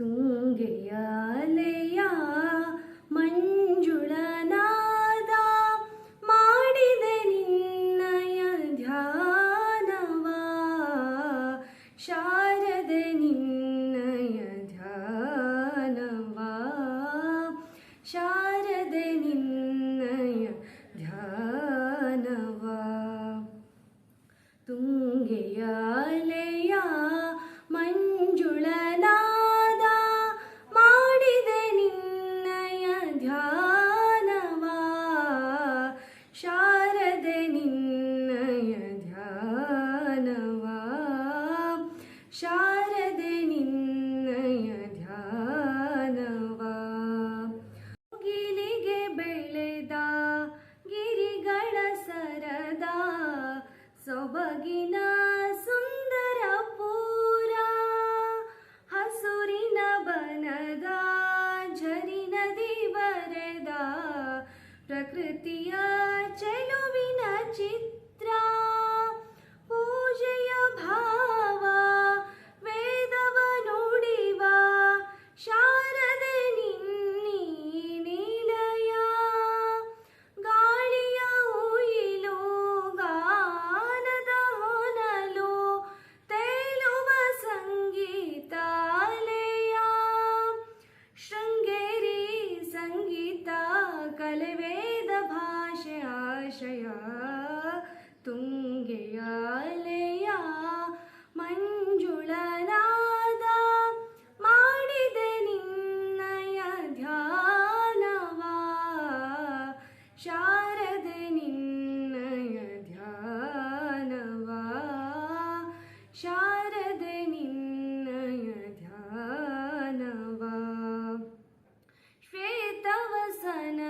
ತುಂಗೆಯ ಅಲೆಯ ಮಂಜುಳನಾದ ಮಾಡಿದೆ ನಿನ್ನಯ ಧ್ಯಾನವ. ಶಾರದೆ ನಿನ್ನಯ ಧ್ಯಾನವ. ಶಾರದೆ ನಿನ್ನಯ ಧ್ಯಾನವ. ತುಂಗೆಯ ಅಲೆಯ ಆಶಯ ತುಂಗೆಯ ಅಲೆಯ ಮಂಜುಳನಾದ ಮಾಡಿದೆ ನಿನ್ನಯ ಧ್ಯಾನವ. ಶಾರದೆ ನಿನ್ನಯ ಧ್ಯಾನವ. ಶಾರದೆ ನಿನ್ನಯ ಧ್ಯಾನವ. ಶ್ವೇತವಸನದ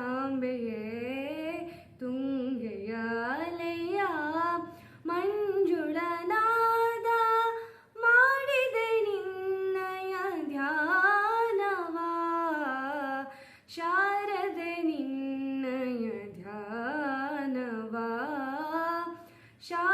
ಶಾರದಾಂಬೆಯೇ ತುಂಗೆಯ ಅಲೆಯ ಮಂಜುಳನಾದ ಮಾಡಿದೆ ನಿನ್ನಯ ಧ್ಯಾನವ ಶಾರದೆ ನಿನ್ನಯ ಧ್ಯಾನವ ಶಾ